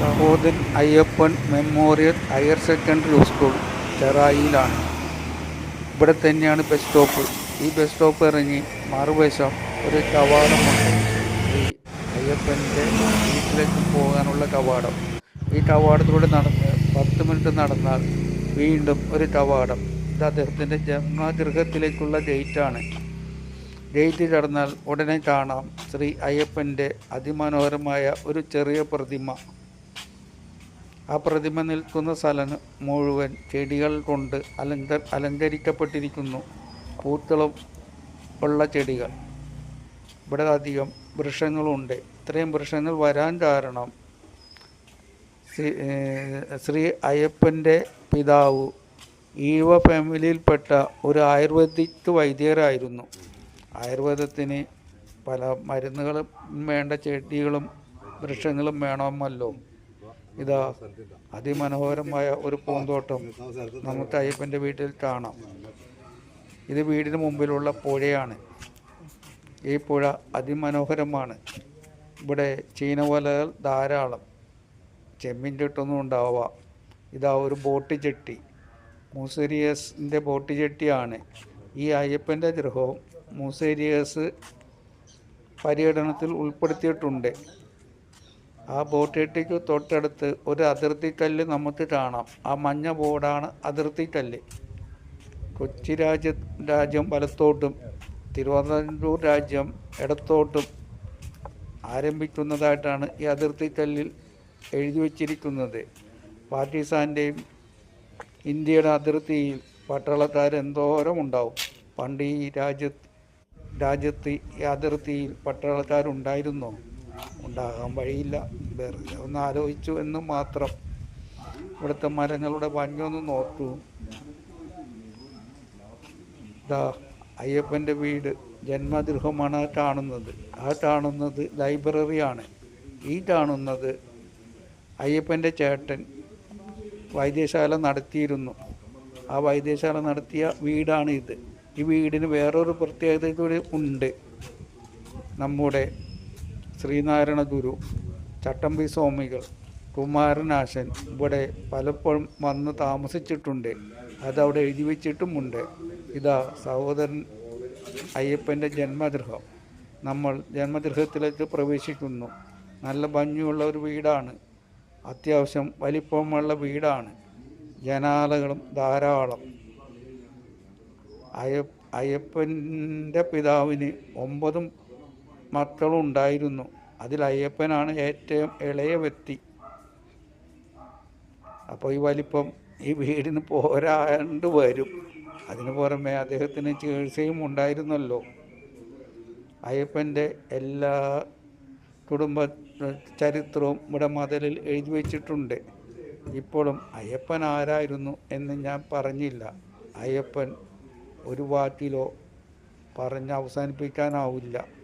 Sahodaran Ayyappan memorial higher secondary school ചെറായിയിലാണ്. ഇവിടെ തന്നെയാണ് bus stop ഈ ബസ് സ്റ്റോപ്പ് ഇറങ്ങി മറുവശം ഒരു കവാടമുണ്ട് ഈ അയ്യപ്പന്റെ വീട്ടിലേക്ക് പോകാനുള്ള കവാടം. ഈ കവാടത്തിലൂടെ നടന്ന് പത്ത് മിനിറ്റ് നടന്നാൽ വീണ്ടും ഒരു കവാടം. ഇത് അദ്ദേഹത്തിന്റെ ജന്മഗൃഹത്തിലേക്കുള്ള ഗേറ്റാണ് ഗേറ്റ് കടന്നാൽ ഉടനെ കാണാം ശ്രീ അയ്യപ്പന്റെ അതിമനോഹരമായ ഒരു ചെറിയ പ്രതിമ. ആ പ്രതിമ നിൽക്കുന്ന സ്ഥലം മുഴുവൻ ചെടികൾ കൊണ്ട് അലങ്ക അലങ്കരിക്കപ്പെട്ടിരിക്കുന്നു. പൂത്തളം ഉള്ള ചെടികൾ. ഇവിടെ അധികം വൃക്ഷങ്ങളുണ്ട്. ഇത്രയും വൃക്ഷങ്ങൾ വരാൻ കാരണം ശ്രീ ശ്രീ അയ്യപ്പന്റെ പിതാവ് ഈവ ഫാമിലിയിൽപ്പെട്ട ഒരു ആയുർവേദിക് വൈദ്യരായിരുന്നു. ആയുർവേദത്തിന് പല മരുന്നുകളും വേണ്ട ചെടികളും വൃക്ഷങ്ങളും വേണമല്ലോ. ഇതാ അതിമനോഹരമായ ഒരു പൂന്തോട്ടം നമുക്ക് അയ്യപ്പന്റെ വീട്ടിൽ കാണാം. ഇത് വീടിന് മുമ്പിലുള്ള പുഴയാണ്. ഈ പുഴ അതിമനോഹരമാണ്. ഇവിടെ ചീനവലകൾ ധാരാളം. ചെമ്മീൻ ചെട്ടൊന്നും ഉണ്ടാവാം. ഇതാ ഒരു ബോട്ട് ചെട്ടി. മൂസേരിയസിന്റെ ബോട്ട് ചെട്ടിയാണ്. ഈ അയ്യപ്പന്റെ ഗൃഹവും മൂസേരിയസ് പര്യടനത്തിൽ ഉൾപ്പെടുത്തിയിട്ടുണ്ട്. ആ ബോട്ട് ചെട്ടിക്ക് തൊട്ടടുത്ത് ഒരു അതിർത്തി കല്ല് നമുക്ക് കാണാം. ആ മഞ്ഞ ബോർഡാണ് അതിർത്തി കല്ല് കൊച്ചി രാജ്യ രാജ്യം വലത്തോട്ടും തിരുവനന്തപുരം രാജ്യം ഇടത്തോട്ടും ആരംഭിക്കുന്നതായിട്ടാണ് ഈ അതിർത്തി കല്ലിൽ എഴുതി വച്ചിരിക്കുന്നത്. പാകിസ്ഥാന്റെയും ഇന്ത്യയുടെ അതിർത്തിയിൽ പട്ടാളക്കാരെന്തോരമുണ്ടാവും. പണ്ട് ഈ രാജ്യ രാജ്യത്ത് ഈ അതിർത്തിയിൽ പട്ടാളക്കാരുണ്ടായിരുന്നോ? ഉണ്ടാകാൻ വഴിയില്ല. വേറെ ഒന്ന് ആലോചിച്ചു എന്ന് മാത്രം. ഇവിടുത്തെ മരങ്ങളുടെ ഭംഗിയൊന്ന് നോക്കൂ. ദാ അയ്യപ്പന്റെ വീട്. ജന്മഗൃഹമാണ് ആ കാണുന്നത്. ആ കാണുന്നത് ലൈബ്രറിയാണ്. ഈ കാണുന്നത് അയ്യപ്പന്റെ ചേട്ടൻ വൈദ്യശാല നടത്തിയിരുന്നു. ആ വൈദ്യശാല നടത്തിയ വീടാണ് ഇത് ഈ വീടിന് വേറൊരു പ്രത്യേകത കൂടി ഉണ്ട്. നമ്മുടെ ശ്രീനാരായണ ഗുരു ചട്ടമ്പി സ്വാമികൾ കുമാരനാശൻ ഇവിടെ പലപ്പോഴും വന്ന് താമസിച്ചിട്ടുണ്ട്. അതവിടെ എഴുതി വച്ചിട്ടുമുണ്ട്. ഇതാ സഹോദരൻ അയ്യപ്പന്റെ ജന്മഗൃഹം. നമ്മൾ ജന്മഗൃഹത്തിലേക്ക് പ്രവേശിക്കുന്നു. നല്ല ഭംഗിയുള്ള ഒരു വീടാണ്. അത്യാവശ്യം വലിപ്പമുള്ള വീടാണ്. ജനാലകളും ധാരാളം. അയ്യ അയ്യപ്പന്റെ പിതാവിന് ഒമ്പതും മക്കളും ഉണ്ടായിരുന്നു അതിൽ അയ്യപ്പനാണ് ഏറ്റവും ഇളയ വ്യക്തി. അപ്പോൾ ഈ വലിപ്പം ഈ വീടിന് പോരാണ്ട് വരും. അതിന് പുറമെ അദ്ദേഹത്തിന് ചികിത്സയും ഉണ്ടായിരുന്നല്ലോ. അയ്യപ്പന്റെ എല്ലാ കുടുംബ ചരിത്രവും ഇവിടെ മതിലിൽ എഴുതി വച്ചിട്ടുണ്ട്. ഇപ്പോഴും അയ്യപ്പൻ ആരായിരുന്നു എന്ന് ഞാൻ പറഞ്ഞില്ല. അയ്യപ്പൻ ഒരു വാക്കിലോ പറഞ്ഞ് അവസാനിപ്പിക്കാനാവില്ല.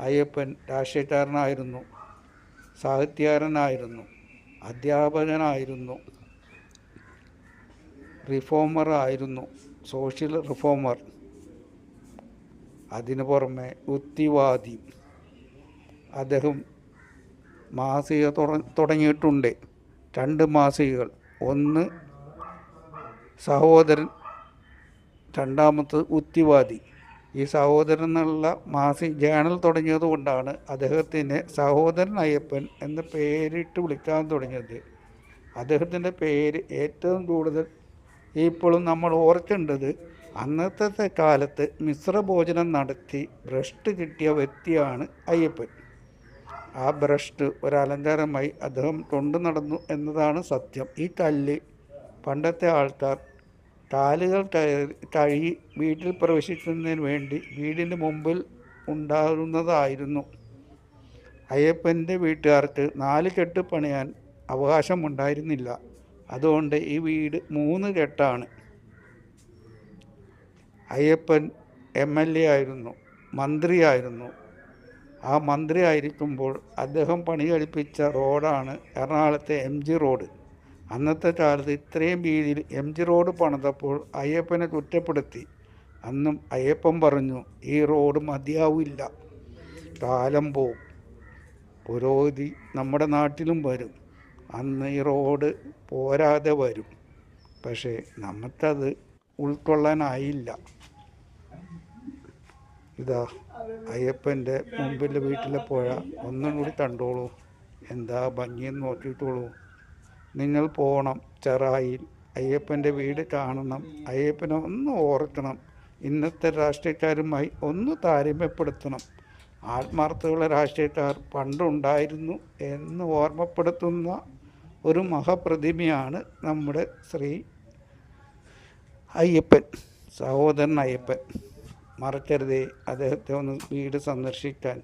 അയ്യപ്പൻ രാഷ്ട്രീയക്കാരനായിരുന്നു. സാഹിത്യകാരനായിരുന്നു. അധ്യാപകനായിരുന്നു. റിഫോമർ ആയിരുന്നു സോഷ്യൽ റിഫോമർ. അതിനു പുറമെ യുക്തിവാദി. അദ്ദേഹം മാസിക തുട- തുടങ്ങിയിട്ടുണ്ട്. രണ്ട് മാസികകൾ. ഒന്ന് സഹോദരൻ രണ്ടാമത്തത് യുക്തിവാദി. ഈ സഹോദരൻ എന്നുള്ള മാസി ജേണൽ തുടങ്ങിയതുകൊണ്ടാണ് അദ്ദേഹത്തിനെ സഹോദരൻ അയ്യപ്പൻ എന്ന പേരിട്ട് വിളിക്കാൻ തുടങ്ങിയത്. അദ്ദേഹത്തിന്റെ പേര് ഏറ്റവും കൂടുതൽ ഇപ്പോഴും നമ്മൾ ഓർക്കേണ്ടത് അന്നത്തെ കാലത്ത് മിശ്രഭോജനം നടത്തി ഭ്രഷ്ട് കിട്ടിയ വ്യക്തിയാണ് അയ്യപ്പൻ. ആ ഭ്രഷ്ട് ഒരലങ്കാരമായി അദ്ദേഹം കൊണ്ടു നടന്നു എന്നതാണ് സത്യം. ഈ കല്ല് പണ്ടത്തെ ആൾക്കാർ കാലുകൾ തഴി വീട്ടിൽ പ്രവേശിക്കുന്നതിന് വേണ്ടി വീടിന് മുമ്പിൽ ഉണ്ടാകുന്നതായിരുന്നു. അയ്യപ്പന്റെ വീട്ടുകാർക്ക് നാല് കെട്ട് പണിയാൻ അവകാശമുണ്ടായിരുന്നില്ല. അതുകൊണ്ട് ഈ വീട് മൂന്ന് കെട്ടാണ്. അയ്യപ്പൻ എം എൽ എ ആയിരുന്നു മന്ത്രിയായിരുന്നു. ആ മന്ത്രി ആയിരിക്കുമ്പോൾ അദ്ദേഹം പണി കഴിപ്പിച്ച റോഡാണ് എറണാകുളത്തെ എം ജി റോഡ്. അന്നത്തെ കാലത്ത് ഇത്രയും വീതിയിൽ എം ജി റോഡ് പണിതപ്പോൾ അയ്യപ്പനെ കുറ്റപ്പെടുത്തി. അന്നും അയ്യപ്പൻ പറഞ്ഞു ഈ റോഡ് മതിയാവില്ല. കാലം പോവും. പുരോഗതി നമ്മുടെ നാട്ടിലും വരും. അന്ന് ഈ റോഡ് പോരാതെ വരും. പക്ഷേ നമുക്കത് ഉൾക്കൊള്ളാനായില്ല. ഇതാ അയ്യപ്പന്റെ മുമ്പിൽ വീട്ടിലെ പുഴ. ഒന്നും കൂടി കണ്ടോളൂ. എന്താ ഭംഗിയെന്ന് നോക്കിയിട്ടോളൂ. നിങ്ങൾ പോകണം ചെറായിൽ. അയ്യപ്പന്റെ വീട് കാണണം. അയ്യപ്പനെ ഒന്ന് ഓർക്കണം. ഇന്നത്തെ രാഷ്ട്രീയക്കാരുമായി ഒന്ന് താരതമ്യപ്പെടുത്തണം. ആത്മാർത്ഥമുള്ള രാഷ്ട്രീയക്കാർ പണ്ടുണ്ടായിരുന്നു എന്ന് ഓർമ്മപ്പെടുത്തുന്ന ഒരു മഹാപ്രതിമയാണ് നമ്മുടെ ശ്രീ അയ്യപ്പൻ സഹോദരൻ അയ്യപ്പൻ. മറക്കരുതേ അദ്ദേഹത്തെ ഒന്ന് വീട് സന്ദർശിക്കാൻ.